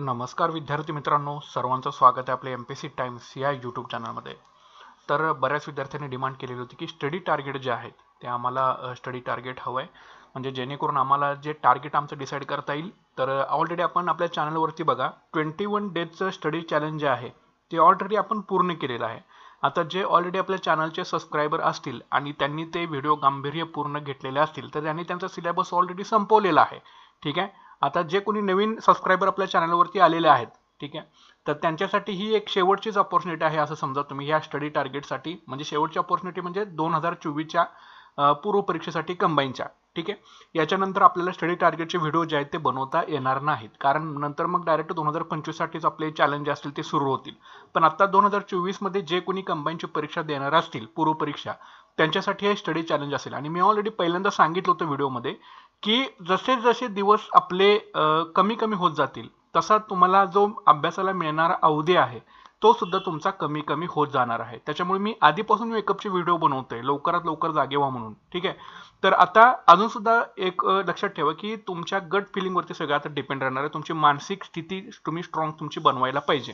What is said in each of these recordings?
नमस्कार विद्यार्थी मित्रांनो सर्वांचं स्वागत आहे आपल्या एम पी सी टाइम्स या यूट्यूब चॅनलमध्ये तर बऱ्याच विद्यार्थ्यांनी डिमांड केलेली होती की स्टडी टार्गेट जे आहेत ते आम्हाला स्टडी टार्गेट हवं आहे म्हणजे जेणेकरून आम्हाला जे टार्गेट आमचं डिसाईड करता येईल तर ऑलरेडी आपण आपल्या चॅनलवरती बघा ट्वेंटी वन डेजचं स्टडी चॅलेंज जे आहे ते ऑलरेडी आपण पूर्ण केलेलं आहे. आता जे ऑलरेडी आपल्या चॅनलचे सबस्क्रायबर असतील आणि त्यांनी ते व्हिडिओ गांभीर्य पूर्ण घेतलेले असतील तर त्यांनी त्यांचा सिलेबस ऑलरेडी संपवलेला आहे. ठीक आहे? आता जे कोणी नवीन सबस्क्रायबर आपल्या चॅनलवरती आलेले आहेत ठीक आहे तर त्यांच्यासाठी ही एक शेवटचीच ऑपॉर्च्युनिटी आहे असं समजा तुम्ही ह्या स्टडी टार्गेटसाठी म्हणजे शेवटची ऑपॉर्च्युनिटी म्हणजे दोन हजार चोवीसच्या पूर्व परीक्षेसाठी कंबाईनच्या ठीक आहे. याच्यानंतर आपल्याला स्टडी टार्गेटचे व्हिडिओ जे आहेत ते बनवता येणार नाहीत. कारण नंतर मग डायरेक्ट दोन हजार पंचवीससाठीच आपले चॅलेंज असतील ते सुरू होतील. पण आता दोन हजार चोवीसमध्ये जे कोणी कंबाईनची परीक्षा देणार असतील पूर्व परीक्षा त्यांच्यासाठी हे स्टडी चॅलेंज असेल. आणि मी ऑलरेडी पहिल्यांदा सांगितलं होतं व्हिडिओमध्ये की जसे जसे दिवस आपले कमी कमी होत जातील तसा तुम्हाला जो अभ्यासाला मिळणारा अवधी आहे तो सुद्धा तुमचा कमी कमी होत जाणार आहे. त्याच्यामुळे मी आधीपासून मेकअपचे व्हिडिओ बनवतोय लवकरात लवकर जागे व्हा म्हणून ठीक आहे? तर आता अजून सुद्धा एक लक्षात ठेवा की तुमच्या गट फिलिंगवरती सगळं आता डिपेंड राहणार आहे. तुमची मानसिक स्थिती तुम्ही स्ट्रॉंग तुमची बनवायला पाहिजे.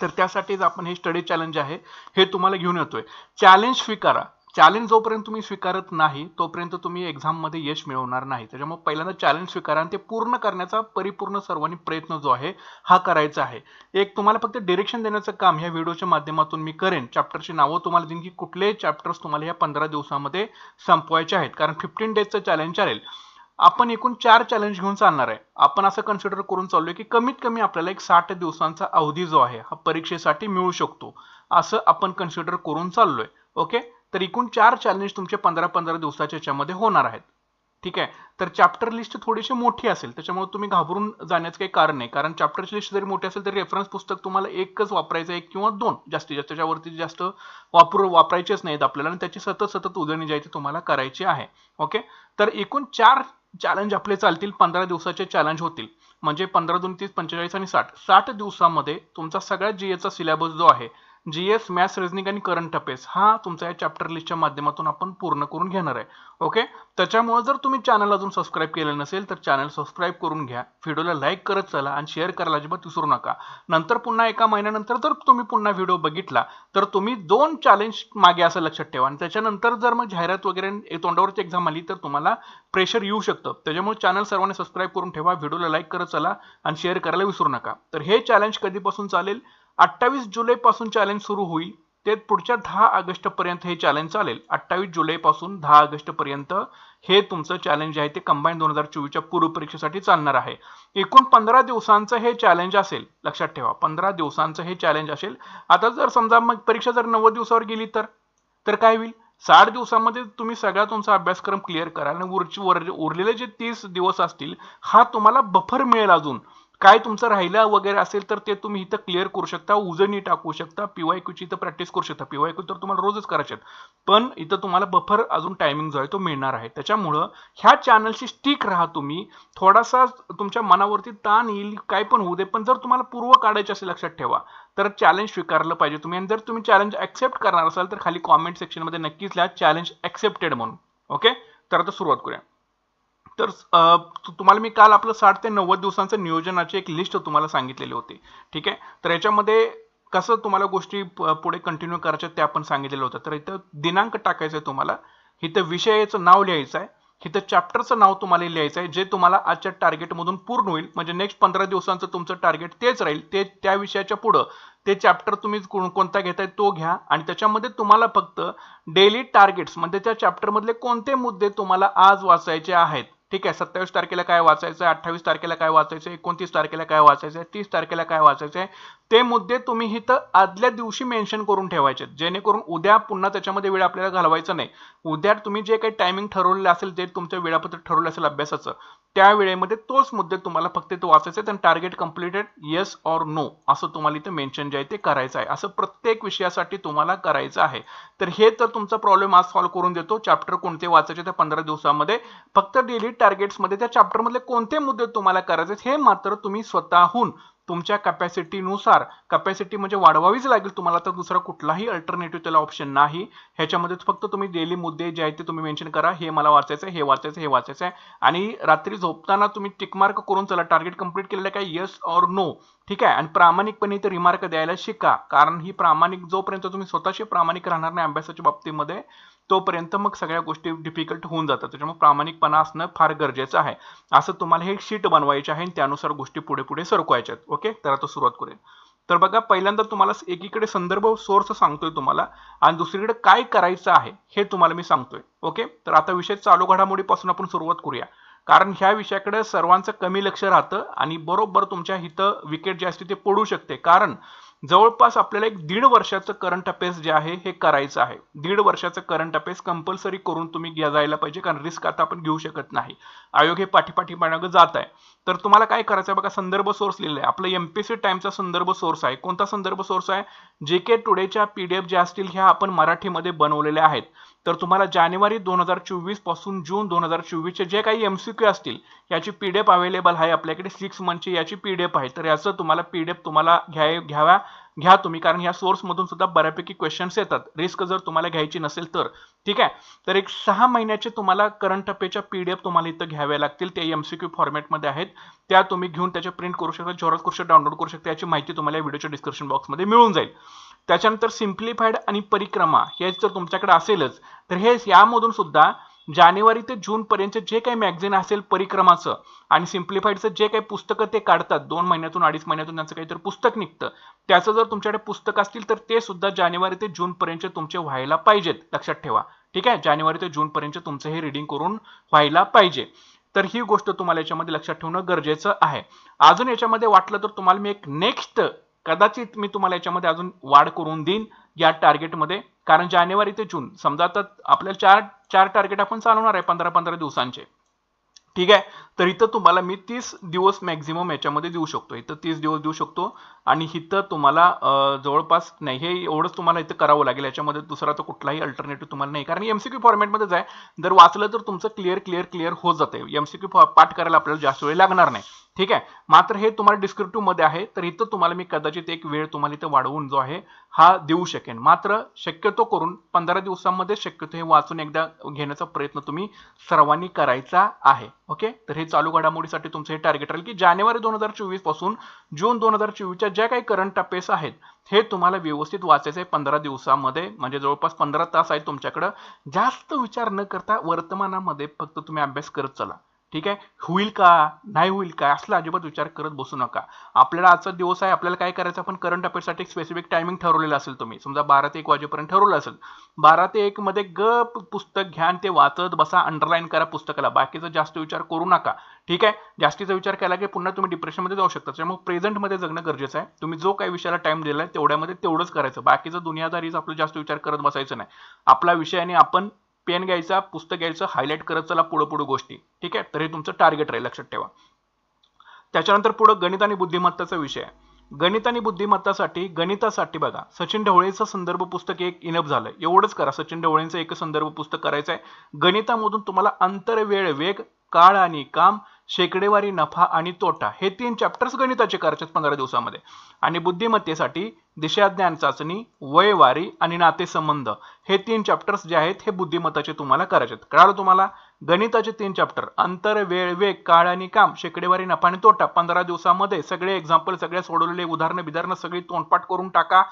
तर त्यासाठीच आपण हे स्टडी चॅलेंज आहे हे तुम्हाला घेऊन येतोय. चॅलेंज स्वीकारा. चॅलेंज जोपर्यंत तुम्ही स्वीकारत नाही तोपर्यंत तुम्ही एक्झाममध्ये यश मिळवणार नाही. त्याच्यामुळे पहिल्यांदा चॅलेंज स्वीकारा आणि ते पूर्ण करण्याचा परिपूर्ण सर्वांनी प्रयत्न जो आहे हा करायचा आहे. एक तुम्हाला फक्त डिरेक्शन देण्याचं काम ह्या व्हिडिओच्या माध्यमातून मी करेन. चॅप्टरची नावं तुम्हाला देईन की कुठले चॅप्टर्स तुम्हाला या पंधरा दिवसामध्ये संपवायचे आहेत. कारण फिफ्टीन डेजचं चॅलेंज चालेल. आपण एकूण चार चॅलेंज घेऊन चालणार आहे. आपण असं कन्सिडर करून चाललोय की कमीत कमी आपल्याला एक साठ दिवसांचा अवधी जो आहे हा परीक्षेसाठी मिळू शकतो. असं आपण कन्सिडर करून चाललोय. ओके तर एकूण चार चॅलेंज तुमचे पंधरा पंधरा दिवसाच्या याच्यामध्ये होणार आहेत. ठीक आहे? तर चॅप्टर लिस्ट थोडीशी मोठी असेल त्याच्यामुळे तुम्ही घाबरून जाण्याचं काही कारण नाही. कारण चॅप्टरची लिस्ट जरी मोठी असेल तर रेफरन्स पुस्तक तुम्हाला एकच वापरायचं आहे किंवा दोन. जास्तीत जास्त त्याच्यावरती जास्त वापरू वापरायचेच नाहीत आपल्याला आणि त्याची सतत सतत उजळणी जायची तुम्हाला करायची आहे. ओके तर एकूण चार चॅलेंज आपले चालतील पंधरा दिवसाचे चॅलेंज होतील. म्हणजे पंधरा दोन तीस पंचेचाळीस आणि साठ. साठ दिवसामध्ये तुमचा सगळ्यात जीएचा सिलेबस जो आहे जी एस मॅथ्स रिजनिंग आणि करंट अफेअर्स हा तुमचा या चॅप्टर लिस्टच्या माध्यमातून आपण पूर्ण करून घेणार आहे. ओके त्याच्यामुळे जर तुम्ही चॅनल अजून सबस्क्राईब केलं नसेल तर चॅनल सबस्क्राईब करून घ्या. व्हिडिओला लाईक करत चला आणि शेअर करायला अजिबात विसरू नका. नंतर पुन्हा एका महिन्यानंतर जर तुम्ही पुन्हा व्हिडिओ बघितला तर तुम्ही दोन चॅलेंज मागे असं लक्षात ठेवा. आणि त्याच्यानंतर जर मग जाहिरात वगैरे तोंडावरची एक्झाम आली तर तुम्हाला प्रेशर येऊ शकतं. त्याच्यामुळे चॅनल सर्वांनी सबस्क्राईब करून ठेवा व्हिडिओला लाईक करत चला आणि शेअर करायला विसरू नका. तर हे चॅलेंज कधीपासून चालेल? अठ्ठावीस जुलैपासून चॅलेंज सुरू होईल. ते पुढच्या दहा ऑगस्ट पर्यंत हे चॅलेंज चालेल. अठ्ठावीस जुलैपासून दहा ऑगस्ट पर्यंत हे तुमचं चॅलेंज आहे ते कंबाईन दोन हजार चोवीसच्या पूर्वपरीक्षेसाठी चालणार आहे. एकूण पंधरा दिवसांचं हे चॅलेंज असेल लक्षात ठेवा पंधरा दिवसांचं हे चॅलेंज असेल. आता जर समजा मग परीक्षा जर नव्वद दिवसावर गेली तर तर काय होईल? साठ दिवसामध्ये तुम्ही सगळा तुमचा अभ्यासक्रम क्लिअर करा आणि उरलेले जे तीस दिवस असतील हा तुम्हाला बफर मिळेल अजून. काय तुमचं राहिलं वगैरे असेल तर ते तुम्ही इथं क्लिअर करू शकता उजळणी टाकू शकता पीवाय क्यूची इथं प्रॅक्टिस करू शकता. पीवाय क्यू तर तुम्हाला रोजच करायचे पण इथं तुम्हाला बफर अजून टायमिंग जो आहे तो मिळणार आहे. त्याच्यामुळं ह्या चॅनलशी स्टिक राहा तुम्ही. थोडासा तुमच्या मनावरती ताण येईल काय पण होऊ दे पण जर तुम्हाला पूर्व काढायचे असेल लक्षात ठेवा. तर चॅलेंज स्वीकारलं पाहिजे तुम्ही. आणि जर तुम्ही चॅलेंज ऍक्सेप्ट करणार असाल तर खाली कॉमेंट सेक्शनमध्ये नक्कीच लिहा चॅलेंज ऍक्सेप्टेड म्हणून. ओके तर आता सुरुवात करूया. तर तुम्हाला मी काल आपलं साठ ते नव्वद दिवसांचं नियोजनाची एक लिस्ट तुम्हाला सांगितलेली होती. ठीक आहे? तर याच्यामध्ये कसं तुम्हाला गोष्टी पुढे कंटिन्यू करायच्या त्या आपण सांगितलेलं होतं तर इथं दिनांक टाकायचं आहे तुम्हाला. इथं विषयाचं नाव लिहायचं आहे. इथं चॅप्टरचं नाव तुम्हाला लिहायचं आहे जे तुम्हाला आजच्या टार्गेटमधून पूर्ण होईल. म्हणजे नेक्स्ट पंधरा दिवसांचं तुमचं टार्गेट तेच राहील. ते त्या विषयाच्या पुढं. ते चॅप्टर तुम्ही कोणता घेताय तो घ्या. आणि त्याच्यामध्ये तुम्हाला फक्त डेली टार्गेट्स म्हणजे त्या चॅप्टरमधले कोणते मुद्दे तुम्हाला आज वाचायचे आहेत ठीक आहे सत्तावीस तारखेला काय वाचायचं आहे अठ्ठावीस तारखेला काय वाचायचं आहे एकोणतीस तारखेला काय वाचायचं आहे तीस तारखेला काय वाचायचं आहे ते मुद्दे तुम्ही इथं आदल्या दिवशी मेन्शन करून ठेवायचे जेणेकरून उद्या पुन्हा त्याच्यामध्ये वेळ आपल्याला घालवायचा नाही. उद्या तुम्ही जे काही टायमिंग ठरवलेलं असेल जे तुमचं वेळापत्रक ठरवलं असेल अभ्यासाचं त्या वेळेमध्ये तोच मुद्दे तुम्हाला फक्त तो वाचायचा आहे target completed yes or no असं तुम्हाला इथे मेन्शन जे आहे ते करायचं आहे. असं प्रत्येक विषयासाठी तुम्हाला करायचं आहे. तर हे तर तुमचा प्रॉब्लेम आज सॉल्व्ह करून देतो. चॅप्टर कोणते वाचायचे त्या पंधरा दिवसामध्ये? फक्त डेली टार्गेट्समध्ये त्या चॅप्टरमधले कोणते मुद्दे तुम्हाला करायचे हे मात्र तुम्ही स्वतःहून तुमच्या कॅपॅसिटीनुसार कॅपॅसिटी म्हणजे वाढवावीच लागेल तुम्हाला तर दुसरा कुठलाही अल्टरनेटिव्ह त्याला ऑप्शन नाही. ह्याच्यामध्ये फक्त तुम्ही डेली मुद्दे जे आहेत ते तुम्ही मेन्शन करा. हे मला वाचायचं आहे हे वाचायचं हे वाचायचं आहे. आणि रात्री झोपताना तुम्ही टिकमार्क करून चला. टार्गेट कंप्लीट केलेलं काय? येस ऑर नो ठीक आहे? आणि प्रामाणिकपणे इथे रिमार्क द्यायला शिका. कारण ही प्रामाणिक जोपर्यंत तुम्ही स्वतःशी प्रामाणिक राहणार नाही अभ्यासाच्या बाबतीमध्ये तोपर्यंत मग सगळ्या गोष्टी डिफिकल्ट होऊन जातात. त्याच्यामुळे प्रामाणिकपणा असणं फार गरजेचं आहे. असं तुम्हाला हे शीट बनवायचे आहे आणि त्यानुसार गोष्टी पुढे पुढे सरकवायच्या आहेत. ओके तर आता सुरुवात करूया. तर बघा पहिल्यांदा तुम्हाला एकीकडे संदर्भ सोर्स सांगतोय तुम्हाला आणि दुसरीकडे काय करायचं आहे हे तुम्हाला मी सांगतोय. ओके तर आता विषय चालू घडामोडीपासून आपण सुरुवात करूया. कारण ह्या विषयाकडे सर्वांचं कमी लक्ष राहतं आणि बरोबर तुमच्या इथं विकेट जे असते ते पडू शकते. कारण जवळपास आपल्याला एक दीड वर्षाचं करंट अफेअर्स जे आहे हे करायचं आहे. दीड वर्षाचं करंट अफेअर्स कंपल्सरी करून तुम्ही जायला पाहिजे कारण रिस्क आता आपण घेऊ शकत नाही. आयोग हे पाठीपाठी मागं जात आहे. तर तुम्हाला काय करायचं आहे बघा संदर्भ सोर्स लिहिलं आहे. आपलं एमपीसी टाइमचा संदर्भ सोर्स आहे. कोणता संदर्भ सोर्स आहे? जे के टुडेच्या पीडीएफ ज्या असतील ह्या आपण मराठीमध्ये बनवलेल्या आहेत. तर तुम्हाला जानेवारी दोन हजार चोवीसपासून जून दोन हजार चोवीसचे जे काही एम सी क्यू असतील याची पी डी एफ अवेलेबल आहे आपल्याकडे सिक्स मंथची याची पी डी एफ आहे. तर याचं तुम्हाला पी डी एफ तुम्हाला घ्याय घ्याव्या घ्या तुम्ही. कारण ह्या सोर्समधून सुद्धा बऱ्यापैकी क्वेश्चन्स येतात. रिस्क जर तुम्हाला घ्यायची नसेल तर. ठीक आहे? तर एक सहा महिन्याचे तुम्हाला करंट टपेच्या पी डी एफ तुम्हाला इथं घ्याव्या लागतील. ते क्यू फॉर्मॅटमध्ये आहेत. त्या तुम्ही घेऊन त्याचे प्रिंट करू शकता जॉरस करू शकता डाउनलोड करू शकता. याची माहिती तुम्हाला या व्हिडिओच्या डिस्क्रिप्शन बॉक्समध्ये मिळून जाईल. त्याच्यानंतर सिम्प्लिफाईड आणि परिक्रमा हे जर तुमच्याकडे असेलच तर हे यामधून सुद्धा जानेवारी ते जून पर्यंत जे काही मॅगझिन असेल परिक्रमाचं आणि सिम्प्लिफाईडचं जे काही पुस्तकं ते काढतात दोन महिन्यातून अडीच महिन्यातून त्यांचं काहीतरी पुस्तक निघतं त्याचं जर तुमच्याकडे पुस्तक असतील तर ते सुद्धा जानेवारी ते जून पर्यंत तुमचे व्हायला पाहिजेत. लक्षात ठेवा. ठीक आहे? जानेवारी ते जून पर्यंत तुमचं हे रिडिंग करून व्हायला पाहिजे. तर ही गोष्ट तुम्हाला याच्यामध्ये लक्षात ठेवणं गरजेचं आहे. अजून याच्यामध्ये वाटलं तर तुम्हाला मी एक नेक्स्ट कदाचित मी तुम्हाला याच्यामध्ये अजून वाढ करून देईन या टार्गेटमध्ये कारण जानेवारी ते जून समजा आता आपल्याला चार चार टार्गेट आपण चालवणार आहे पंधरा पंधरा दिवसांचे. ठीक आहे? तर इथं तुम्हाला मी तीस दिवस मॅक्झिमम याच्यामध्ये देऊ शकतो. इथं तीस दिवस देऊ शकतो आणि इथं तुम्हाला जवळपास नाही हे एवढंच तुम्हाला इथं करावं लागेल. याच्यामध्ये दुसरा तर कुठलाही अल्टरनेटिव्ह तुम्हाला नाही. कारण एमसीक्यू फॉर्मॅटमध्येच आहे. जर वाचलं तर तुमचं क्लिअर क्लिअर क्लिअर होत जाते. एमसीक्यू पाठ करायला आपल्याला जास्त वेळ लागणार नाही. ठीक आहे? मात्र हे तुम्हाला डिस्क्रिप्टिव्हमध्ये आहे तर इथं तुम्हाला मी कदाचित एक वेळ तुम्हाला इथं वाढवून जो आहे हा देऊ शकेन. मात्र शक्यतो करून पंधरा दिवसांमध्ये शक्यतो हे वाचून एकदा घेण्याचा प्रयत्न तुम्ही सर्वांनी करायचा आहे. ओके? तर हे चालू घडामोडीसाठी तुमचं हे टार्गेट राहील की जानेवारी दोन हजार चोवीसपासून जून दोन हजार चोवीसच्या ज्या काही करंट टप्पेस आहेत हे तुम्हाला व्यवस्थित वाचायचं आहे पंधरा दिवसामध्ये. म्हणजे जवळपास पंधरा तास आहेत तुमच्याकडं. जास्त विचार न करता वर्तमानामध्ये फक्त तुम्ही अभ्यास करत चला. ठीक आहे? होईल का? नाही होईल का? असला अजिबात विचार करत बसू नका. आपल्याला आजचा दिवस आहे आपल्याला काय करायचं? आपण करंट अफेअरसाठी स्पेसिफिक टायमिंग ठरवलेलं असेल तुम्ही. समजा बारा ते एक वाजेपर्यंत ठरवलं असेल. बारा ते एक मध्ये ग पुस्तक घ्या ते वाचत बसा अंडरलाईन करा पुस्तकाला. बाकीचा जास्त विचार करू नका. ठीक आहे? जास्तीचा विचार केला की पुन्हा तुम्ही डिप्रेशनमध्ये जाऊ शकता. त्यामुळे प्रेझेंटमध्ये जगणं गरजेचं आहे. तुम्ही जो काही विषयाला टाइम दिलाय तेवढ्यामध्ये तेवढंच करायचं. बाकीचं दुनियादारीच आपलं जास्त विचार करत बसायचं नाही. आपला विषय आणि आपण पेन घ्यायचा पुस्तक घ्यायचं हायलाईट करत चला पुढे पुढं गोष्टी. ठीक आहे? तर हे तुमचं टार्गेट राहील लक्षात ठेवा. त्याच्यानंतर पुढं गणित आणि बुद्धिमत्ताचा विषय आहे. गणित आणि बुद्धिमत्तासाठी गणितासाठी बघा सचिन ढवळेचं संदर्भ पुस्तक एक इनफ झालं. एवढंच करा. सचिन ढवळेंचं एक संदर्भ पुस्तक करायचं आहे गणितामधून तुम्हाला अंतर वेळ वेग काळ आणि काम शेकडेवारी नफा आणि तोटा हे तीन चॅप्टर्स गणिताचे करायचे पंधरा दिवसामध्ये. आणि बुद्धिमत्तेसाठी दिशाज्ञान चाचणी वयवारी आणि नातेसंबंध हे तीन चॅप्टर्स जे आहेत हे बुद्धिमत्ताचे तुम्हाला करायचे कळालं तुम्हाला? गणिताचे तीन चॅप्टर अंतर वेळ वेग काळ आणि काम शेकडेवारी नफा आणि तोटा पंधरा दिवसामध्ये सगळे एक्झाम्पल सगळे सोडवलेले उदाहरणं बिधारणं सगळी तोंडपाठ करून टाका.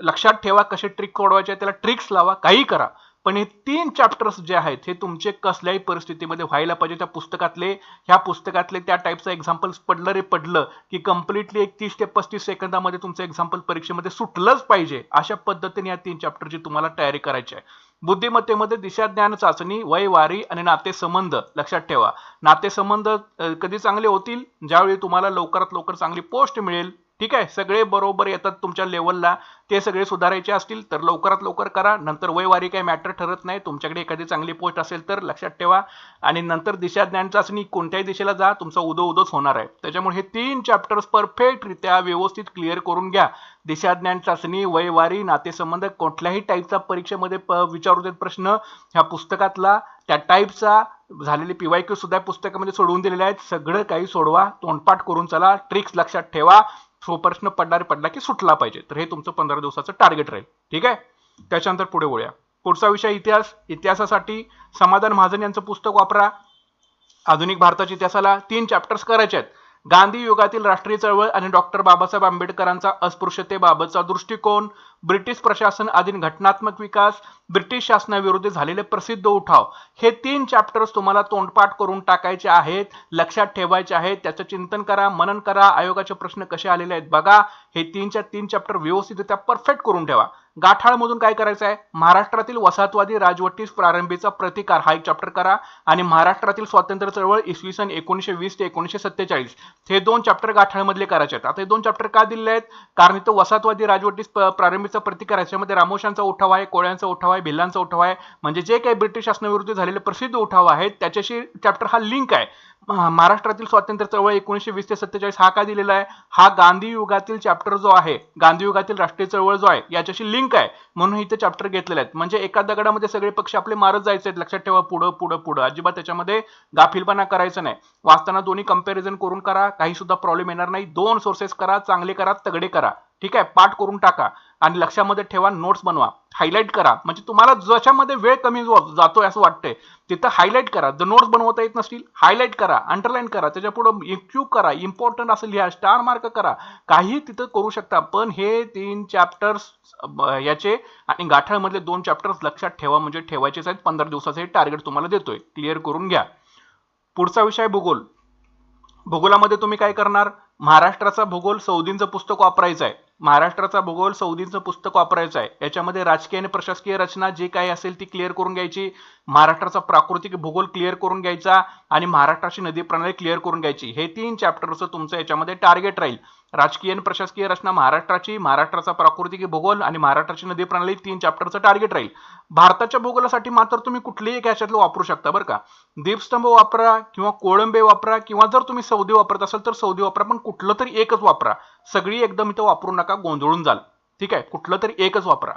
लक्षात ठेवा कसे ट्रिक सोडवायचे त्याला ट्रिक्स लावा काही करा. पण हे तीन चॅप्टर्स जे आहेत हे तुमचे कसल्याही परिस्थितीमध्ये व्हायला पाहिजे. त्या पुस्तकातले ह्या पुस्तकातले त्या टाईपचं एक्झाम्पल पडलं रे पडलं की कम्प्लिटली एक तीस ते पस्तीस सेकंदामध्ये तुमचं एक्झाम्पल परीक्षेमध्ये सुटलंच पाहिजे अशा पद्धतीने या तीन चॅप्टरची तुम्हाला तयारी करायची आहे. बुद्धिमत्तेमध्ये दिशा ज्ञान चाचणी वयवारी आणि नातेसंबंध लक्षात ठेवा. नातेसंबंध कधी चांगले होतील? ज्यावेळी तुम्हाला लवकरात लवकर चांगली पोस्ट मिळेल ठीक आहे? सगळे बरोबर येतात तुमच्या लेवलला ते सगळे सुधारायचे असतील तर लवकरात लवकर करा. नंतर वयवारी काही मॅटर ठरत नाही. तुमच्याकडे एखादी चांगली पोस्ट असेल तर लक्षात ठेवा. आणि नंतर दिशा ज्ञान चाचणी कोणत्याही दिशेला जा. तुमचा उदो उदोच होणार आहे. त्याच्यामुळे हे तीन चॅप्टर्स परफेक्टरित्या व्यवस्थित क्लिअर करून घ्या. दिशाज्ञान चाचणी वयवारी नातेसंबंध कुठल्याही टाईपचा परीक्षेमध्ये प- विचारू देत प्रश्न ह्या पुस्तकातला त्या टाईपचा झालेले पीवाय क्यू सुद्धा पुस्तकामध्ये सोडवून दिलेले आहेत. सगळं काही सोडवा. तोंडपाठ करून चला. ट्रिक्स लक्षात ठेवा. सो प्रश्न पडणार पडला की सुटला पाहिजे. तर हे तुमचं पंधरा दिवसाचं टार्गेट राहील. ठीक आहे? त्याच्यानंतर पुढे वळूया. पुढचा विषय इतिहास. इतिहासासाठी समाधान महाजन यांचं पुस्तक वापरा. आधुनिक भारताच्या इतिहासाला तीन चॅप्टर्स करायचे आहेत. गांधी युगातील राष्ट्रीय चळवळ आणि डॉक्टर बाबासाहेब आंबेडकरांचा अस्पृश्यतेबाबतचा दृष्टिकोन ब्रिटिश प्रशासन अधीन घटनात्मक विकास ब्रिटिश शासनाविरोधी झालेले प्रसिद्ध उठाव हे तीन चॅप्टर्स तुम्हाला तोंडपाठ करून टाकायचे आहेत लक्षात ठेवायचे आहेत. त्याचं चिंतन करा मनन करा. आयोगाचे प्रश्न कसे आलेले आहेत बघा. हे तीनच्या तीन चॅप्टर व्यवस्थितरित्या परफेक्ट करून ठेवा. गाठाळमधून काय करायचं आहे? महाराष्ट्रातील वसाहतवादी राजवटीस प्रारंभीचा प्रतिकार हा एक चॅप्टर करा आणि महाराष्ट्रातील स्वातंत्र्य चळवळ इसवी सन एकोणीशे वीस ते एकोणीशे सत्तेचाळीस. हे दोन चॅप्टर गाठाळमधले करायचे आहेत. आता हे दोन चॅप्टर का दिले आहेत? कारण इथं वसाहतवादी राजवटीस प्रारंभी प्रारंभीचा प्रतिकार याच्यामध्ये रामोशांचा उठाव आहे कोळ्यांचा उठाव आहे भिल्लांचा उठाव आहे. म्हणजे जे काही ब्रिटिश शासनाविरुद्ध झालेले प्रसिद्ध उठाव आहेत त्याच्याशी चॅप्टर हा लिंक आहे. महाराष्ट्रातील स्वातंत्र्य चळवळ एकोणीशे वीस ते सत्तेचाळीस हा का दिलेला आहे? हा गांधी युगातील चॅप्टर जो आहे गांधी युगातील राष्ट्रीय चळवळ जो आहे याच्याशी लिंक आहे. म्हणून इथे चॅप्टर घेतलेले आहेत. म्हणजे एका दगडामध्ये सगळे पक्ष आपले मारत जायचे आहेत. लक्षात ठेवा पुढं पुढं पुढं. अजिबात त्याच्यामध्ये गाफिलपणा करायचा नाही. वाचताना दोन्ही कंपॅरिझन करून करा. काही सुद्धा प्रॉब्लेम येणार नाही. दोन सोर्सेस करा चांगले करा तगडे करा. ठीक आहे? पाठ करून टाका आणि लक्षामध्ये ठेवा नोट्स बनवा. हायलाईट करा. म्हणजे तुम्हाला जशामध्ये वेळ कमी जो- जातोय असं वाटतंय तिथं हायलाईट करा. जर नोट्स बनवता येत नसतील हायलाईट करा अंडरलाईन करा त्याच्या पुढे क्यूब करा इम्पॉर्टंट असं लिहा स्टार मार्क करा. काही तिथं करू शकता पण हे तीन चॅप्टर्स याचे आणि गाठाळमधले दोन चॅप्टर्स लक्षात ठेवा म्हणजे ठेवायचेच आहेत. पंधरा दिवसाचं हे टार्गेट तुम्हाला देतोय. क्लिअर करून घ्या. पुढचा विषय भूगोल. भूगोलामध्ये तुम्ही काय करणार? महाराष्ट्राचा भूगोल सौदींचं पुस्तक वापरायचं आहे महाराष्ट्राचा भूगोल सौदींचं पुस्तक वापरायचं आहे. याच्यामध्ये राजकीय आणि प्रशासकीय रचना जे काही असेल ती क्लिअर करून घ्यायची. महाराष्ट्राचा प्राकृतिक भूगोल क्लिअर करून घ्यायचा आणि महाराष्ट्राची नदी प्रणाली क्लिअर करून घ्यायची. हे तीन चॅप्टरचं तुमचं याच्यामध्ये टार्गेट राहील. राजकीय आणि प्रशासकीय रचना महाराष्ट्राची महाराष्ट्राचा प्राकृतिक भूगोल आणि महाराष्ट्राची नदी प्रणाली तीन चॅप्टरचं टार्गेट राहील. भारताच्या भूगोलासाठी मात्र तुम्ही कुठलेही एक ह्याच्यातलं वापरू शकता बरं का. दीपस्तंभ वापरा किंवा कोळंबे वापरा किंवा जर तुम्ही सौदी वापरत असाल तर सौदी वापरा पण कुठलं तरी एकच वापरा. सगळी एकदम इथं वापरू नका गोंधळून जाल. ठीक आहे? कुठलं तरी एकच वापरा.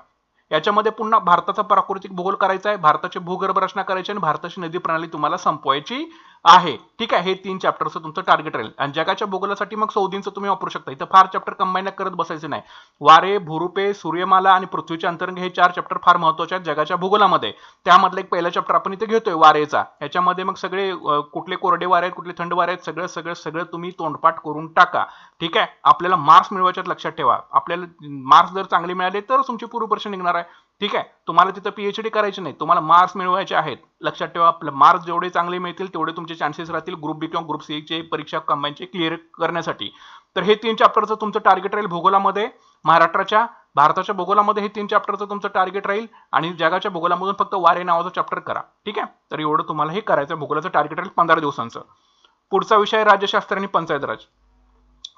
याच्यामध्ये पुन्हा भारताचा प्राकृतिक भूगोल करायचा आहे भारताची भूगर्भ रचना करायची आणि भारताची नदी प्रणाली तुम्हाला संपवायची. आहे. ठीक आहे हे तीन चॅप्टरचं तुमचं टार्गेट राहील. आणि जगाच्या भूगोलासाठी मग सौदींचं तुम्ही वापरू शकता. इथं फार चॅप्टर कंबाईन करत बसायचं नाही. वारे भुरुपे सूर्यमाला आणि पृथ्वीचे अंतरंग हे चार चॅप्टर फार महत्त्वाचे आहेत जगाच्या भूगोलामध्ये. त्यामधलं एक पहिला चॅप्टर आपण इथे घेतोय वारेचा. याच्यामध्ये मग सगळे कुठले कोरडे वारे आहेत कुठले थंड वारे आहेत सगळं सगळं सगळं तुम्ही तोंडपाठ करून टाका. ठीक आहे? आपल्याला मार्क्स मिळवायच्यात लक्षात ठेवा. आपल्याला मार्क्स जर चांगले मिळाले तर तुमची पूर्व निघणार आहे. ठीक आहे? तुम्हाला तिथं पीएचडी करायची नाही. तुम्हाला मार्क्स मिळवायचे आहेत. लक्षात ठेवा आपले मार्क्स जेवढे चांगले मिळतील तेवढे तुमचे चान्सेस राहतील ग्रुप बी किंवा ग्रुप सी चे परीक्षा कंबाईनचे क्लिअर करण्यासाठी. तर हे तीन चॅप्टरचं तुमचं टार्गेट राहील भूगोलामध्ये. महाराष्ट्राच्या भारताच्या भूगोलामध्ये हे तीन चॅप्टरचं तुमचं टार्गेट राहील आणि जगाच्या भूगोलामधून फक्त वारे नावाचं चॅप्टर करा. ठीक आहे? तर एवढं तुम्हाला हे करायचं भूगोलाचं टार्गेट राहील पंधरा दिवसांचं. पुढचा विषय राज्यशास्त्र आणि पंचायत राज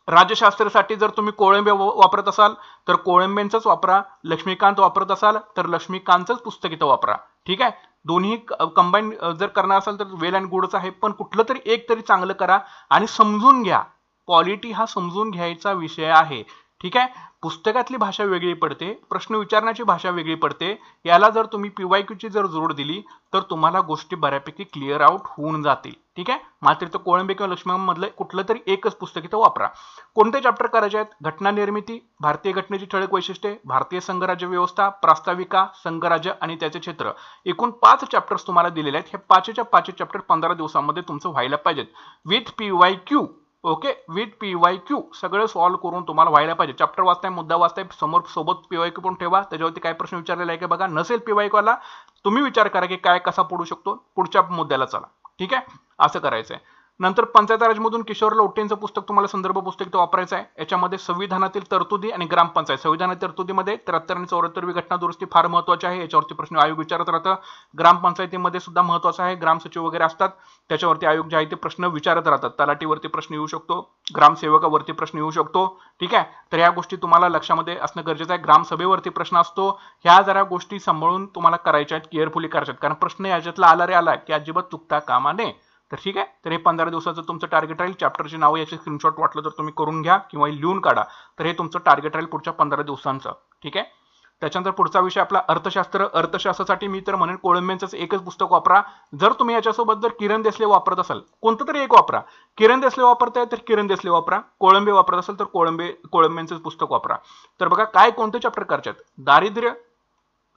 राज्यशास्त्रासाठी जर तुम्ही कोळंबे वापरत असाल तर कोळंबेंचंच वापरा लक्ष्मीकांत वापरत असाल तर लक्ष्मीकांतच पुस्तक इथं वापरा. ठीक आहे? दोन्ही कंबाईन जर करणार असाल तर वेल अँड गुडच आहे पण कुठलं तरी एक तरी चांगलं करा आणि समजून घ्या. क्वालिटी हा समजून घ्यायचा विषय आहे. ठीक आहे? पुस्तकातली भाषा वेगळी पडते प्रश्न विचारण्याची भाषा वेगळी पडते. याला जर तुम्ही पीवायक्यूची जर जोड दिली तर तुम्हाला गोष्टी बऱ्यापैकी क्लिअर आउट होऊन जातील. ठीक आहे? मात्र तर कोळंबे किंवा लक्ष्मणमधलं कुठलं तरी एकच पुस्तक इथं वापरा. कोणते चॅप्टर करायचे आहेत? घटना निर्मिती भारतीय घटनेची ठळक वैशिष्ट्ये भारतीय संघराज्य व्यवस्था प्रास्ताविका संघराज्य आणि त्याचे क्षेत्र. एकूण पाच चॅप्टर्स तुम्हाला दिलेले आहेत. हे पाचच्या पाच चॅप्टर पंधरा दिवसामध्ये तुमचं व्हायला पाहिजेत. With P Y Q okay with P Y Q सगळं सॉल्व्ह करून तुम्हाला व्हायला पाहिजे. चॅप्टर वाचताय मुद्दा वाचताय समोर सोबत पी वाय क्यू पण ठेवा. त्याच्यावरती काय प्रश्न विचारलेला आहे का बघा? नसेल पी वाय क्यू आला तुम्ही विचार करा की काय कसा पडू शकतो? पुढच्या मुद्द्याला चला. ठीक आहे? असं करायचं आहे नंतर पंचायत राजमधून किशोर लोटेंचं पुस्तक तुम्हाला संदर्भ पुस्तक इथं वापरायचं आहे. याच्यामध्ये संविधानातील तरतुदी आणि ग्रामपंचायत. संविधानातील तरतुदीमध्ये त्र्याहत्तर आणि चौऱ्याहत्तरवी घटना दुरुस्ती फार महत्वाची आहे. याच्यावरती प्रश्न आयोग विचारत राहतं. ग्रामपंचायतीमध्ये सुद्धा महत्वाचं आहे. ग्रामसचिव वगैरे असतात. त्याच्यावरती आयोग जे आहे ते प्रश्न विचारत राहतात. तलाटीवरती प्रश्न येऊ शकतो. ग्रामसेवकावरती प्रश्न येऊ शकतो. ठीक आहे? तर या गोष्टी तुम्हाला लक्षामध्ये असणं गरजेचं आहे. ग्रामसभेवरती प्रश्न असतो. ह्या जरा गोष्टी सांभाळून तुम्हाला करायच्या आहेत. केअरफुली करायच्या आहेत. कारण प्रश्न याच्यातला आला रे आला की अजिबात चुकता कामा नये. तर ठीक आहे? तर हे पंधरा दिवसाचं तुमचं टार्गेट राहील. चॅप्टरची नावं याचे स्क्रीनशॉट वाटलं तर तुम्ही करून घ्या किंवा लिहून काढा. तर हे तुमचं टार्गेट राहील पुढच्या पंधरा दिवसांचं. ठीक आहे? त्याच्यानंतर पुढचा विषय आपला अर्थशास्त्र. अर्थशास्त्रासाठी मी तर म्हणेन कोळंबेंचंच एकच पुस्तक वापरा. जर तुम्ही याच्यासोबत जर किरण देसले वापरत असाल कोणतं तरी एक वापरा. किरण देसले वापरताय तर किरण देसले वापरा. कोळंबे वापरत असाल तर कोळंबे कोळंबेंचंच पुस्तक वापरा. तर बघा काय कोणते चॅप्टर करायचे आहेत दारिद्र्य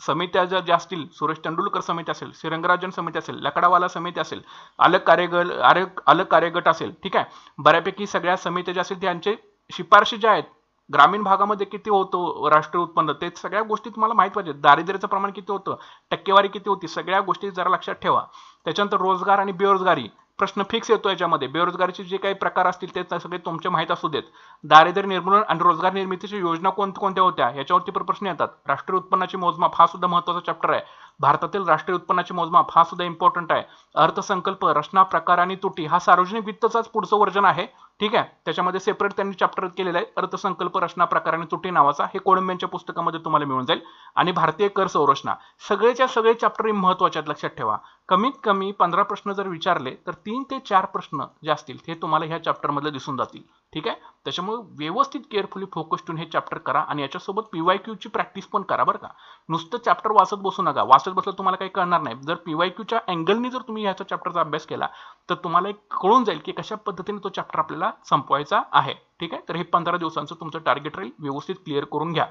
समित्या ज्या ज्या असतील सुरेश तेंडुलकर समिती असेल श्रीरंगराजन समिती असेल लकडावाला समिती असेल अलग कार्यगट अलग अलग कार्यगट असेल ठीक आहे? बऱ्यापैकी सगळ्या समित्या ज्या असेल त्यांचे शिफारशी ज्या आहेत ग्रामीण भागामध्ये किती होतं राष्ट्रीय उत्पन्न ते सगळ्या गोष्टी तुम्हाला माहीत पाहिजे दारिद्र्याचं प्रमाण किती होतं टक्केवारी किती होती सगळ्या गोष्टी जरा लक्षात ठेवा. त्याच्यानंतर रोजगार आणि बेरोजगारी. प्रश्न फिक्स येतो याच्यामध्ये. बेरोजगारीचे जे काही प्रकार असतील ते सगळे तुमचे माहीत असू देत. दारिद्र्य निर्मूलन आणि रोजगार निर्मितीच्या योजना कोणत्या कोणत्या होत्या? याच्यावरती पण प्रश्न येतात. राष्ट्रीय उत्पन्नाची मोजमाप हा सुद्धा महत्त्वाचा चॅप्टर आहे. भारतातील राष्ट्रीय उत्पन्नाचे मोजमाप हा सुद्धा इम्पॉर्टंट आहे. अर्थसंकल्प रचना प्रकार आणि तुटी हा सार्वजनिक वित्तचाच पुढचं वर्जन आहे. ठीक आहे? त्याच्यामध्ये सेपरेट त्यांनी चॅप्टर केलेलं आहे. अर्थसंकल्प रचना प्रकार आणि तुटी नावाचा हे कोळंब्यांच्या पुस्तकामध्ये तुम्हाला मिळून जाईल. आणि भारतीय कर संरचना सगळेच्या सगळे चॅप्टर महत्त्वाचे आहेत. लक्षात ठेवा. कमीत कमी पंधरा प्रश्न जर विचारले तर तीन ते चार प्रश्न जे असतील ते तुम्हाला ह्या चॅप्टरमधले दिसून जातील. ठीक आहे? त्याच्यामुळे व्यवस्थित केअरफुली फोकस ठेवून हे चॅप्टर करा आणि याच्यासोबत पीवाय क्यूची प्रॅक्टिस पण करा बरं का. नुसतं चॅप्टर वाचत बसू नका. वाचत बसलं तुम्हाला काही कळणार नाही. जर पीवाय क्यूच्या अँगलनी जर तुम्ही ह्याचा चॅप्टरचा अभ्यास केला तर तुम्हाला एक कळून जाईल की कशा पद्धतीने तो चॅप्टर आपल्याला संपवायचा आहे. ठीक आहे? तर हे पंधरा दिवसांचं तुमचं टार्गेट राहील. व्यवस्थित क्लिअर करून घ्या.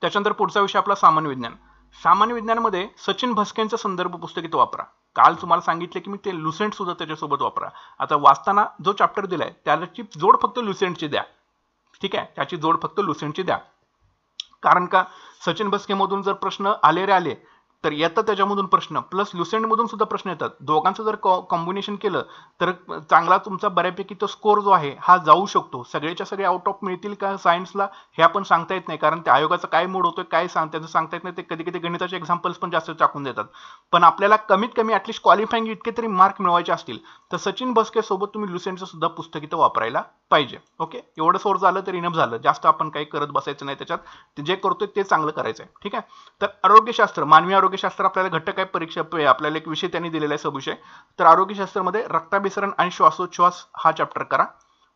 त्याच्यानंतर पुढचा विषय आपला सामान्य विज्ञान. सामान्य विज्ञानामध्ये सचिन भस्केंचं संदर्भ पुस्तक इथं वापरा. काल तुम्हाला सांगितलं की मी ते लुसेंट सुद्धा त्याच्यासोबत वापरा. आता वाचताना जो चॅप्टर दिलाय त्याची जोड फक्त लुसेंटची द्या. ठीक आहे? त्याची जोड फक्त लुसेंटची द्या. कारण का? सचिन बस्केमधून जर प्रश्न आले रे आले तर येतात त्याच्यामधून प्रश्न. प्लस लुसेंटमधून सुद्धा प्रश्न येतात. दोघांचं जर कॉम्बिनेशन केलं तर चांगला तुमचा बऱ्यापैकी तो स्कोर जो आहे हा जाऊ शकतो. सगळेच्या सगळे आउट ऑफ मिळतील का सायन्सला हे आपण सांगता येत नाही. कारण त्या आयोगाचा काय मूड होतोय काय सांग त्याचं सांगता येत नाही. ते कधी कधी गणिताचे एक्झाम्पल्स पण जास्त टाकून देतात. पण आपल्याला कमीत कमी ॲटलिस्ट क्वालिफाईंग इतके तरी मार्क मिळवायचे असतील तर सचिन भस्के सोबत तुम्ही लुसेंटचं सुद्धा पुस्तक इथं वापरायला पाहिजे. ओके एवढं सोर झालं तर इनफ झालं. जास्त आपण काही करत बसायचं नाही त्याच्यात. जे करतोय ते चांगलं करायचं आहे ठीक आहे? तर आरोग्यशास्त्र मानवी आरोग्य आरोग्यशास्त्र आपल्याला घटक आहे परीक्षा आपल्याला एक विषय त्यांनी दिलेला आहे सबविषय तर आरोग्यशास्त्रामध्ये रक्ताभिसरण आणि श्वासोच्छ्वास हा चॅप्टर करा.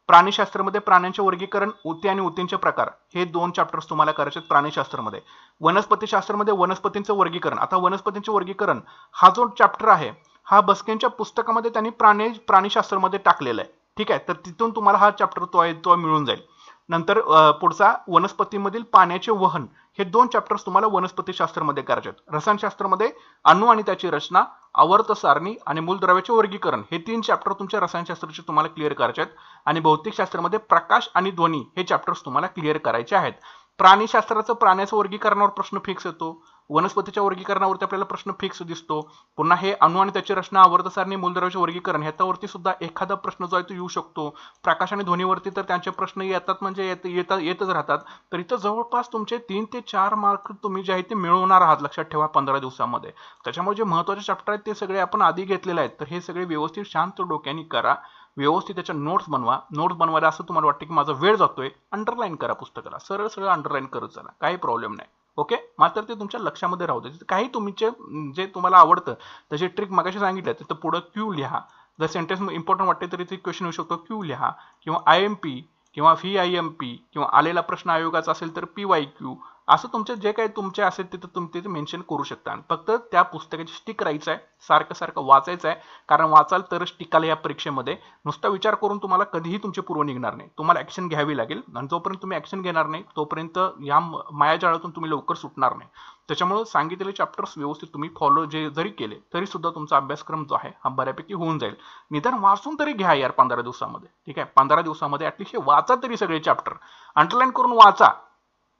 प्राणीशास्त्रामध्ये प्राण्यांचे वर्गीकरण ऊती आणि ऊतींचे प्रकार हे दोन चॅप्टर्स तुम्हाला करायचे आहेत प्राणीशास्त्रामध्ये. वनस्पतीशास्त्रामध्ये वनस्पतींचं वर्गीकरण. आता वनस्पतींचे वर्गीकरण हा जो चॅप्टर आहे हा बस्केनच्या पुस्तकामध्ये त्यांनी प्राणी प्राणीशास्त्रामध्ये टाकलेला आहे. ठीक आहे? तर तिथून तुम्हाला हा चॅप्टर तो आहे तो मिळून जाईल. नंतर पुढचा वनस्पतीमधील पाण्याचे वहन. हे दोन चॅप्टर्स तुम्हाला वनस्पती शास्त्रामध्ये करायचे आहेत रसायनशास्त्रामध्ये अणू आणि त्याची रचना आवर्त सारणी आणि मूलद्रव्याचे वर्गीकरण. हे तीन चॅप्टर तुमच्या रसायनशास्त्राचे तुम्हाला क्लिअर करायचे आहेत आणि भौतिकशास्त्रामध्ये प्रकाश आणि ध्वनी हे चॅप्टर्स तुम्हाला क्लिअर करायचे आहेत. प्राणीशास्त्राचं प्राण्याचं वर्गीकरणावर प्रश्न फिक्स येतो. वनस्पतीच्या वर्गीकरणावरती आपल्याला प्रश्न फिक्स दिसतो. पुन्हा हे अणु आणि त्याची रचना आवर्त सारणी मूलद्रव्याचे वर्गीकरण ह्याच्यावरती सुद्धा एखादा प्रश्न जो आहे तो येऊ शकतो. प्रकाश आणि ध्वनीवरती तर त्यांचे प्रश्न येतात म्हणजे येत येतात येतच राहतात. तर इथं जवळपास तुमचे तीन ते चार मार्क तुम्ही जे आहे ते मिळवणार आहात लक्षात ठेवा पंधरा दिवसामध्ये. त्याच्यामुळे जे महत्त्वाचे चॅप्टर आहेत ते सगळे आपण आधी घेतलेले आहेत. तर हे सगळे व्यवस्थित शांत डोक्याने करा. व्यवस्थित त्याच्या नोट्स बनवा. नोट्स बनवायला असं तुम्हाला वाटतं की माझा वेळ जातोय. अंडरलाईन करा पुस्तकाला. सरळ सरळ अंडरलाईन करत चला. काही प्रॉब्लेम नाही. ओके? मात्र ते तुमच्या लक्षामध्ये राहू दे. काही तुमचे जे तुम्हाला आवडतं त्याची ट्रिक मगाशी सांगितलं तिथं पुढं क्यू लिहा. जर सेंटेन्स इम्पॉर्टंट वाटते तरी ते क्वेश्चन येऊ शकतो. क्यू लिहा. किंवा आय एम पी किंवा व्ही आय एम पी किंवा आलेला प्रश्न आयोगाचा असेल तर पी वाय क्यू असं तुमचे जे काही तुमचे असेल तिथं तुम्ही तिथे मेन्शन करू शकता. फक्त त्या पुस्तकाची स्टिक राहायचं आहे सारखं सारखं वाचायचं आहे. कारण वाचाल तरच टिकाल या परीक्षेमध्ये. नुसता विचार करून तुम्हाला कधीही तुमचे पूर्व निघणार नाही. तुम्हाला ऍक्शन घ्यावी लागेल. आणि जोपर्यंत तुम्ही ऍक्शन घेणार नाही तोपर्यंत या मायाजाळातून तुम्ही लवकर सुटणार नाही. त्याच्यामुळे सांगितलेले चॅप्टर्स व्यवस्थित तुम्ही फॉलो जे जरी केले तरी सुद्धा तुमचा अभ्यासक्रम जो आहे हा बऱ्यापैकी होऊन जाईल. निदान वाचून तरी घ्या यार पंधरा दिवसामध्ये. ठीक आहे? पंधरा दिवसामध्ये ऍटलिस्ट वाचा तरी सगळे चॅप्टर अंडरलाईन करून वाचा.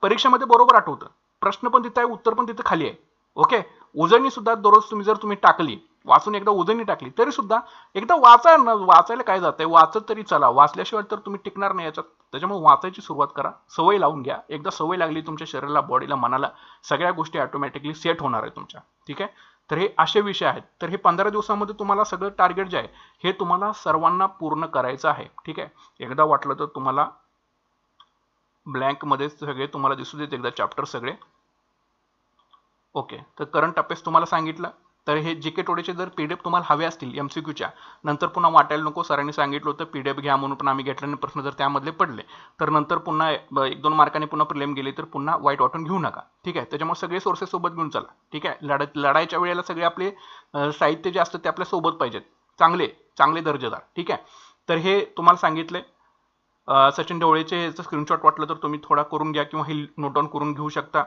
परीक्षेमध्ये बरोबर आठवतं. प्रश्न पण तिथं आहे उत्तर पण तिथं खाली आहे. ओके? उजळणी सुद्धा दररोज तुम्ही जर तुम्ही टाकली वाचून एकदा उजळणी टाकली तरी सुद्धा एकदा वाचा ना वाचायला काय जात आहे वाचत तरी चला. वाचल्याशिवाय तर तुम्ही टिकणार नाही याच्यात. त्याच्यामुळे वाचायची सुरुवात करा. सवय लावून घ्या. एकदा सवय लागली तुमच्या शरीराला बॉडीला मनाला सगळ्या गोष्टी ऑटोमॅटिकली सेट होणार आहे तुमच्या. ठीक आहे? तर हे असे विषय आहेत. तर हे पंधरा दिवसामध्ये तुम्हाला सगळं टार्गेट जे आहे हे तुम्हाला सर्वांना पूर्ण करायचं आहे. ठीक आहे? एकदा वाटलं तर तुम्हाला ब्लँकमध्ये सगळे तुम्हाला दिसू देत एकदा चॅप्टर सगळे. ओके तर करंट अपेस तुम्हाला सांगितलं. तर हे जे के टोडेचे जर पी डी एफ तुम्हाला हवे असतील एम सी क्यूच्या नंतर पुन्हा वाटायला नको सरांनी सांगितलं होतं पी डी एफ घ्या म्हणून पण आम्ही घेतल्याने प्रश्न जर त्यामधले पडले तर नंतर पुन्हा एक दोन मार्काने पुन्हा प्रिलेम गेले तर पुन्हा वाईट वाटून घेऊ नका. ठीक आहे? त्याच्यामुळे सगळे सोर्सेस सोबत घेऊन चला. ठीक आहे? लढा लढाईच्या वेळेला सगळे आपले साहित्य जे असतं ते आपल्यासोबत पाहिजेत. चांगले चांगले दर्जेदार. ठीक आहे? तर हे तुम्हाला सांगितले. सचिन ढवळेचे याचं स्क्रीनशॉट वाटलं तर तुम्ही थोडा करून घ्या किंवा हे नोट डाऊन करून घेऊ शकता.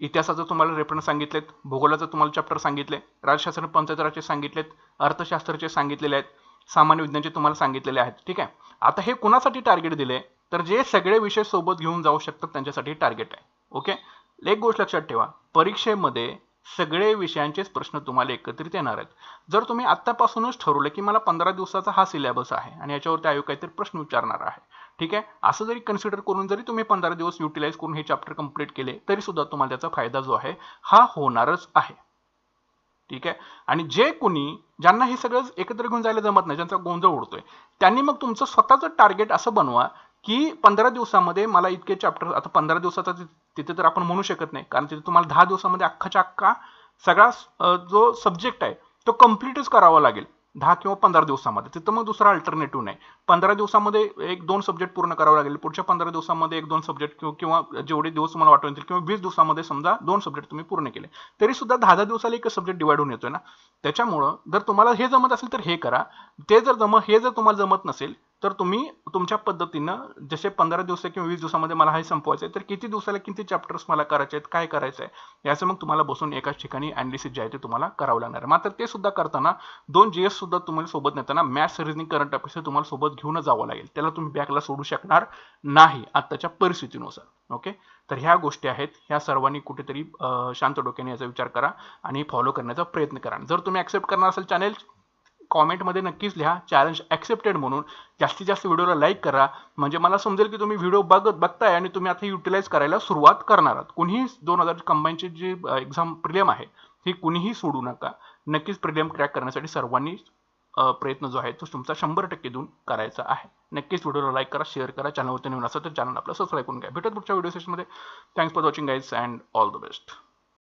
इतिहासाचं तुम्हाला रेफरन्स सांगितलेत भूगोलाचं तुम्हाला चॅप्टर सांगितले राजशास्त्र पंचायतराजचे सांगितलेत अर्थशास्त्राचे सांगितलेले आहेत सामान्य विज्ञानचे तुम्हाला सांगितलेले आहेत. ठीक आहे? आता हे कोणासाठी टार्गेट दिले? तर जे सगळे विषय सोबत घेऊन जाऊ शकतात त्यांच्यासाठी टार्गेट आहे. ओके एक गोष्ट लक्षात ठेवा. परीक्षेमध्ये सगळे विषयांचेच प्रश्न तुम्हाला एकत्रित येणार आहेत. जर तुम्ही आत्तापासूनच ठरवलं की मला पंधरा दिवसाचा हा सिलेबस आहे आणि याच्यावरती आयोग काहीतरी प्रश्न विचारणार आहे ठीक आहे? असं जरी कन्सिडर करून जरी तुम्ही पंधरा दिवस युटिलाइज करून हे चॅप्टर कंप्लीट केले तरी सुद्धा तुम्हाला त्याचा फायदा जो आहे हा होणारच आहे. ठीक आहे? आणि जे कोणी ज्यांना हे सगळं एकत्र घेऊन जायला जमत नाही ज्यांचा गोंधळ उडतोय त्यांनी मग तुमचं स्वतःचं टार्गेट असं बनवा की पंधरा दिवसामध्ये मला इतके चॅप्टर आता पंधरा दिवसाचा तिथे तर आपण म्हणू शकत नाही कारण तिथे तुम्हाला दहा दिवसामध्ये अख्खाच्या अख्खा सगळा जो सब्जेक्ट आहे तो कम्प्लीटच करावा लागेल. दहा किंवा पंधरा दिवसामध्ये. तिथं मग दुसरा अल्टरनेटिव्ह नाही. पंधरा दिवसामध्ये एक दोन सब्जेक्ट पूर्ण करावं लागेल. पुढच्या पंधरा दिवसामध्ये एक दोन सब्जेक्ट किंवा किंवा जेवढे दिवस तुम्हाला वाटून येतील किंवा वीस दिवसामध्ये समजा दोन सब्जेक्ट तुम्ही पूर्ण केले. तरी सुद्धा दहा दहा दिवसाला एक सब्जेक्ट डिवाइड होऊन येतोय ना? त्याच्यामुळं जर तुम्हाला हे जमत असेल तर हे करा. ते जर जम हे जर तुम्हाला जमत नसेल तर तुम्ही तुमच्या पद्धतीनं जसे पंधरा दिवस किंवा वीस दिवसामध्ये मला हे संपवायचं आहे तर किती दिवसाला किती चॅप्टर्स मला करायचे आहेत काय करायचं आहे याचं मग तुम्हाला बसून एकाच ठिकाणी अनालिसिस जे आहे ते तुम्हाला करावं लागणार आहे. मात्र ते सुद्धा करताना दोन जी एस सुद्धा तुम्हाला सोबत नेताना मॅथ्स रिजनिंग करंट अफेअर्स तुम्हाला सोबत घेऊन जावं लागेल. त्याला तुम्ही बॅकला सोडू शकणार नाही आत्ताच्या परिस्थितीनुसार. ओके तर ह्या गोष्टी आहेत. ह्या सर्वांनी कुठेतरी शांत डोक्याने याचा विचार करा आणि फॉलो करण्याचा प्रयत्न करा. जर तुम्ही ऍक्सेप्ट करणार असेल चॅनेल कॉमेंटमध्ये नक्कीच लिहा चॅलेंज ॲक्सेप्टेड म्हणून. जास्तीत जास्त व्हिडिओला लाईक करा. म्हणजे मला समजेल की तुम्ही व्हिडिओ बघत बघताय आणि तुम्ही आता युटिलाइज करायला सुरुवात करणार आहात. कुणीही दोन हजार कंबाईनची जी एक्झाम प्रिलियम आहे ही कुणीही सोडू नका. नक्कीच प्रिलियम क्रॅक करण्यासाठी सर्वांनी प्रयत्न जो आहे तो तुमचा शंभर टक्के देऊन करायचा आहे. नक्कीच व्हिडिओला लाईक करा शेअर करा. चॅनलवरती नवीन असेल तर चॅनल आपलं सबस्क्राईब करून घ्या. भेटत पुढच्या व्हिडिओ सेशनमध्ये thanks for watching guys and all the best